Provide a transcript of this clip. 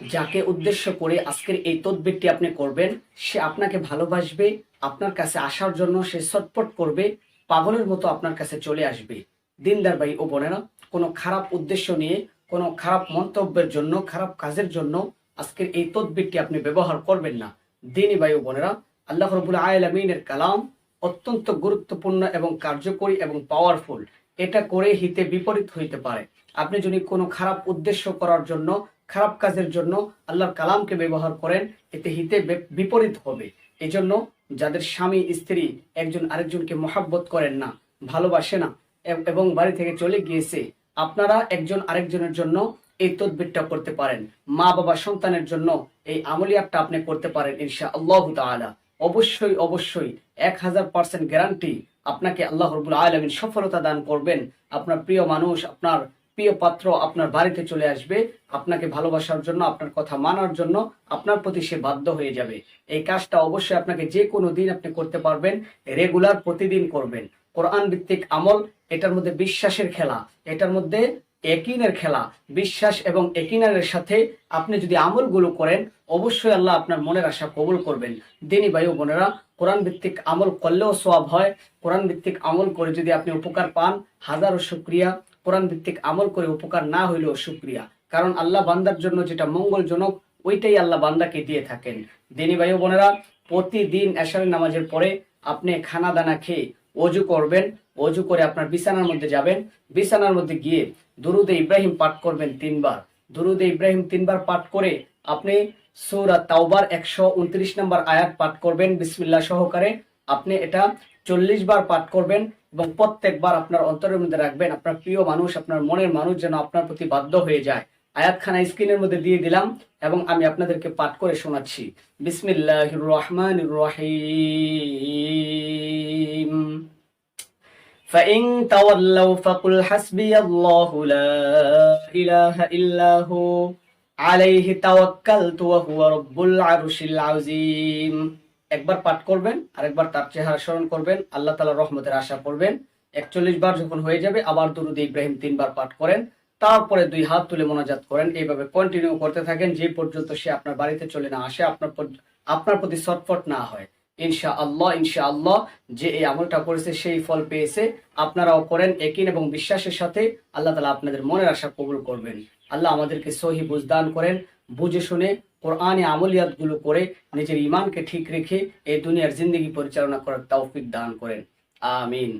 যাকে উদ্দেশ্য করে আজকের এই তদবিরটি আপনি করবেন, সে আপনাকে ভালোবাসবে, আপনার কাছে আসার জন্য সে ছটপট করবে, পাগলের মতো আপনার কাছে চলে আসবে। দিনদার ভাই ও বোনেরা, কোনো খারাপ উদ্দেশ্য নিয়ে, কোনো খারাপ মন্তব্যের জন্য, খারাপ কাজের জন্য আজকের এই তদবিরটি আপনি ব্যবহার করবেন না। দিনই ভাই ও বোনেরা, আল্লাহ রবুল আলমিনের কালাম অত্যন্ত গুরুত্বপূর্ণ এবং কার্যকরী এবং পাওয়ারফুল এটা করে হিতে বিপরীত হইতে পারে। আপনি যদি কোনো খারাপ উদ্দেশ্য করার জন্য খারাপ কাজের জন্য আল্লাহর কালামকে ব্যবহার করেন, এতে হিতে বিপরীত হবে। এজন্য যাদের স্বামী, স্ত্রী একজন আরেকজনকে মহাব্বত করেন না, ভালোবাসে না, এবং বাড়ি থেকে চলে গিয়েছে, আপনারা একজন আরেকজনের জন্য এই তদবিরটা করতে পারেন। মা বাবা সন্তানের জন্য এই আমলিয়াতটা আপনি করতে পারেন ইনশা আল্লাহ তাআলা। অবশ্যই অবশ্যই এক হাজার পার্সেন্ট গ্যারান্টি আপনাকে আল্লাহ রবুল আলমিন সফলতা দান করবেন। আপনার প্রিয় মানুষ, আপনার প্রিয় পাত্র আপনার বাড়িতে চলে আসবে, আপনাকে ভালোবাসার জন্য, আপনার কথা মানার জন্য আপনার প্রতি সে বাধ্য হয়ে যাবে। এই কাজটা অবশ্যই আপনাকে যে কোনো দিন আপনি করতে পারবেন, রেগুলার প্রতিদিন করবেন। কোরআন ভিত্তিক আমল, এটার মধ্যে বিশ্বাসের খেলা, এটার মধ্যে একিনের খেলা, বিশ্বাস এবং একিনারের সাথে আপনি যদি আমলগুলো করেন, অবশ্যই আল্লাহ আপনার মনের আশা কবুল করবেন। দিনই বায়ু বোনেরা, কোরআন ভিত্তিক আমল করলেও সওয়াব হয়। কোরআন ভিত্তিক আমল করে যদি আপনি উপকার পান, হাজারো শুক্রিয়া। কোরআন ভিত্তিক আমল করে উপকার না হইলেও শুক্রিয়া কারণ আল্লাহ বান্দার জন্য যেটা মঙ্গলজনক, ওইটাই আল্লাহ বান্দাকে দিয়ে থাকেন। দিনী ভাই বোনেরা, প্রতিদিন এশারের নামাজের পরে আপনি খানা দানা খেয়ে অজু করবেন, অজু করে আপনার বিছানার মধ্যে যাবেন, বিছানার মধ্যে গিয়ে দুরুদে ইব্রাহিম পাঠ করবেন তিনবার। দুরুদে ইব্রাহিম তিনবার পাঠ করে আপনি সৌরা তাওবার একশো উনত্রিশ নম্বর আয়াত পাঠ করবেন বিসমিল্লাহ সহকারে। আপনি এটা চল্লিশ বার পাঠ করবেন এবং প্রত্যেকবার আপনার অন্তরের মধ্যে রাখবেন আপনার প্রিয় মানুষ আপনার মনের মানুষ যেন আপনার প্রতি বাধ্য হয়ে যায় আয়াতখানা স্ক্রিনের মধ্যে দিয়ে দিলাম এবং আমি আপনাদেরকে পাঠ করে শোনাচ্ছি বিসমিল্লাহ রহমান রহিম فإن تولوا فقل حسبي الله لا إله إلا هو عليه توكلت وهو رب العرش العظيم একবার পাঠ করবেন, আরেকবার তার চেহারা স্মরণ করবেন, আল্লাহ তাআলার রহমতের আশা করবেন একচল্লিশ বার যখন হয়ে যাবে, আবার দুরুদ ইব্রাহিম তিনবার পাঠ করেন, তারপরে দুই হাত তুলে মোনাজাত করেন, এইভাবে কন্টিনিউ করতে থাকেন, যে পর্যন্ত সে আপনার বাড়িতে চলে না আসে, আপনার আপনার প্রতি সটফট না হয়। ইনশা আল্লাহ ইনশা আল্লাহ যে এই আমলটা করেছে, সেই ফল পেয়েছে, আপনারাও করেন একিন এবং বিশ্বাসের সাথে আল্লাহ তালা আপনাদের মনের আশা কবুল করবেন। আল্লাহ আমাদেরকে সহি বুঝদান করেন, বুঝে শুনে কোরআনে আমলিয়াতগুলো করে নিজের ইমানকে ঠিক রেখে এই দুনিয়ার জিন্দগি পরিচালনা করার তৌফিক দান করেন। আমিন।